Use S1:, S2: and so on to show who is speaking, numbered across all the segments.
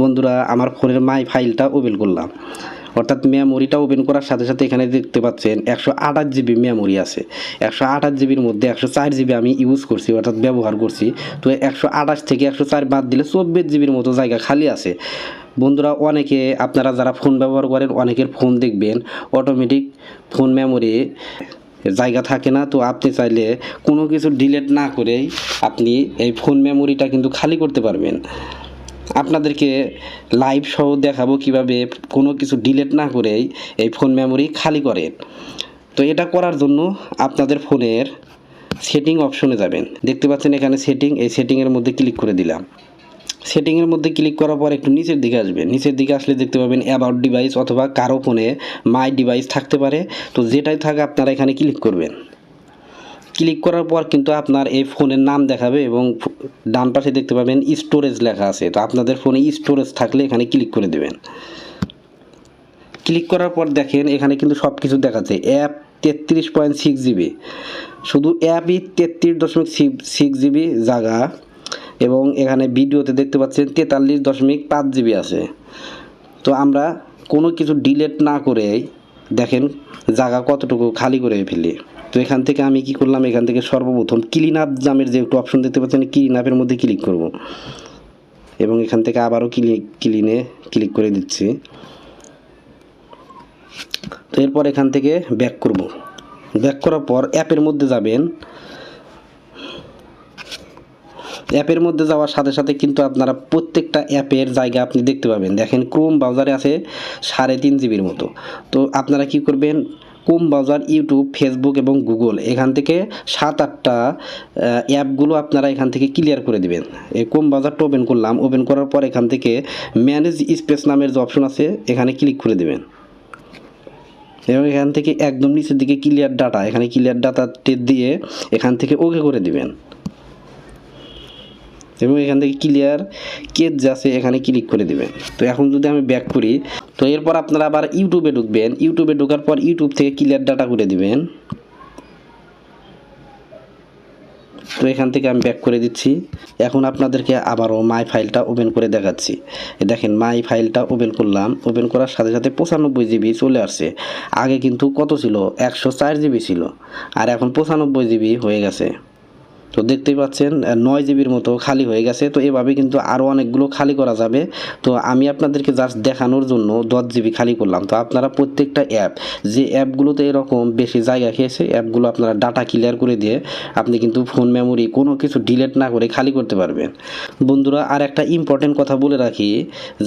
S1: বন্ধুরা, আমার ফোনের মাই ফাইলটা ওপেন করলাম। অর্থাৎ মেমোরিটা ওপেন করার সাথে সাথে এখানে দেখতে পাচ্ছেন একশো আঠাশ জিবি মেমোরি আছে। একশো আঠাশ জিবির মধ্যে একশো চার জিবি আমি ইউজ করছি, অর্থাৎ ব্যবহার করছি। তো একশো আঠাশ থেকে একশো চার বাদ দিলে চব্বিশ জিবির মতো জায়গা খালি আছে। বন্ধুরা, অনেকে আপনারা যারা ফোন ব্যবহার করেন, অনেকের ফোন দেখবেন অটোমেটিক ফোন মেমোরি জায়গা থাকে না। তো আপনি চাইলে কোনো কিছু ডিলেট না করেই আপনি এই ফোন মেমোরিটা কিন্তু খালি করতে পারবেন। আপনাদেরকে লাইভ সহ দেখাবো কীভাবে কোনো কিছু ডিলেট না করেই এই ফোন মেমোরি খালি করেন তো এটা করার জন্য আপনাদের ফোনের সেটিং অপশনে যাবেন। দেখতে পাচ্ছেন এখানে সেটিং এই সেটিংয়ের মধ্যে ক্লিক করে দিলাম। সেটিংয়ের মধ্যে ক্লিক করার পর একটু নিচের দিকে আসবেন নিচের দিকে আসলে দেখতে পাবেন অ্যাবাউট ডিভাইস অথবা কারও ফোনে মাই ডিভাইস থাকতে পারে। তো যেটাই থাকে আপনারা এখানে ক্লিক করবেন। ক্লিক করার পর কিন্তু আপনার এই ফোনের নাম দেখাবে এবং ডান পাশে দেখতে পাবেন স্টোরেজ লেখা আছে। তো আপনাদের ফোনে স্টোরেজ থাকলে এখানে ক্লিক করে দেবেন। ক্লিক করার পর দেখেন এখানে কিন্তু সব কিছু দেখাচ্ছে। অ্যাপ তেত্রিশ পয়েন্ট সিক্স জিবি শুধু অ্যাপই তেত্রিশ দশমিক সিক্স জিবি জায়গা এবং এখানে ভিডিওতে দেখতে পাচ্ছেন তেতাল্লিশ দশমিক পাঁচ জিবি আছে। তো আমরা কোনো কিছু ডিলেট না করেই দেখেন জায়গা কতটুকু খালি করে ফেলি। তো এখান থেকে আমি কি করলাম? এখান থেকে সর্বপ্রথম ক্লিন আপ জামের যে একটু অপশন দেখতে পাচ্ছেন ক্লিন আপের মধ্যে ক্লিক করব। এবং এখান থেকে আবারও ক্লিক ক্লিনে ক্লিক করে দিচ্ছি। তো এরপর এখান থেকে ব্যাক করব। ব্যাক করার পর অ্যাপের মধ্যে যাবেন। অ্যাপের মধ্যে যাওয়ার সাথে সাথে কিন্তু আপনারা প্রত্যেকটা অ্যাপের জায়গা আপনি দেখতে পাবেন। দেখেন ক্রোম ব্রাউজারে আছে সাড়ে তিন জিবির মতো। তো আপনারা কি করবেন? ব্রাউজার ইউটিউব, ফেসবুক এবং গুগল। এখান থেকে সাত আটটা অ্যাপগুলো আপনারা এখান থেকে ক্লিয়ার করে দিবেন। এই ব্রাউজারটা ওপেন করলাম। ওপেন করার পর এখান থেকে ম্যানেজ স্পেস নামের যে অপশন আছে, এখানে ক্লিক করে দেবেন। এবং এখান থেকে একদম নিচের দিকে ক্লিয়ার ডাটা, এখানে ক্লিয়ার ডাটা দিয়ে এখান থেকে ওকে করে দিবেন। এবং এখান থেকে ক্লিয়ার কেজ আছে, এখানে ক্লিক করে দিবেন। তো এখন যদি আমি ব্যাক করি তো এরপর আপনারা আবার ইউটিউবে ঢুকবেন। ইউটিউবে ঢোকার পর ইউটিউব থেকে ক্লিয়ার ডাটা করে দিবেন। তো এখান থেকে আমি ব্যাক করে দিচ্ছি। এখন আপনাদেরকে আবারও মাই ফাইলটা ওপেন করে দেখাচ্ছি। দেখেন মাই ফাইলটা ওপেন করলাম। ওপেন করার সাথে সাথে পঁচানব্বই জিবি চলে আসছে। আগে কিন্তু কত ছিল? একশো চার জিবি ছিল। আর এখন পঁচানব্বই জিবি হয়ে গেছে। তো দেখতেই পাচ্ছেন নয় জিবির মতো খালি হয়ে গেছে। তো এভাবে কিন্তু আরও অনেকগুলো খালি করা যাবে। তো আমি আপনাদেরকে জাস্ট দেখানোর জন্য দশ জিবি খালি করলাম। তো আপনারা প্রত্যেকটা অ্যাপ যে অ্যাপগুলোতে এরকম বেশি জায়গা খেয়েছে অ্যাপগুলো আপনারা ডাটা ক্লিয়ার করে দিয়ে আপনি কিন্তু ফোন মেমোরি কোনো কিছু ডিলিট না করে খালি করতে পারবেন। বন্ধুরা, আর একটা ইম্পর্টেন্ট কথা বলে রাখি,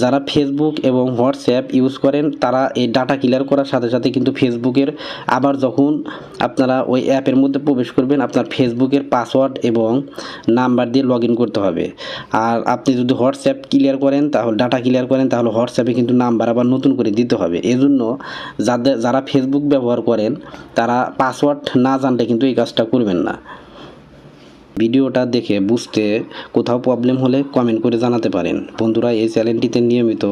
S1: যারা ফেসবুক এবং হোয়াটসঅ্যাপ ইউজ করেন, তারা এই ডাটা ক্লিয়ার করার সাথে সাথে কিন্তু ফেসবুকের আবার যখন আপনারা ওই অ্যাপের মধ্যে প্রবেশ করবেন, আপনার ফেসবুকের পাসওয়ার্ড এবং নাম্বার দিয়ে লগ করতে হবে। আর আপনি যদি হোয়াটসঅ্যাপ ক্লিয়ার করেন, তাহলে ডাটা ক্লিয়ার করেন, তাহলে হোয়াটসঅ্যাপে কিন্তু নাম্বার আবার নতুন করে দিতে হবে। এজন্য যাদের, যারা ফেসবুক ব্যবহার করেন, তারা পাসওয়ার্ড না জানলে কিন্তু এই কাজটা করবেন না। ভিডিওটা দেখে বুঝতে কোথাও প্রবলেম হলে কমেন্ট করে জানাতে পারেন। বন্ধুরা, এই চ্যানেলটিতে নিয়মিত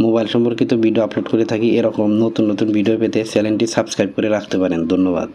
S1: মোবাইল সম্পর্কিত ভিডিও আপলোড করে থাকি। এরকম নতুন নতুন ভিডিও পেতে চ্যানেলটি সাবস্ক্রাইব করে রাখতে পারেন। ধন্যবাদ।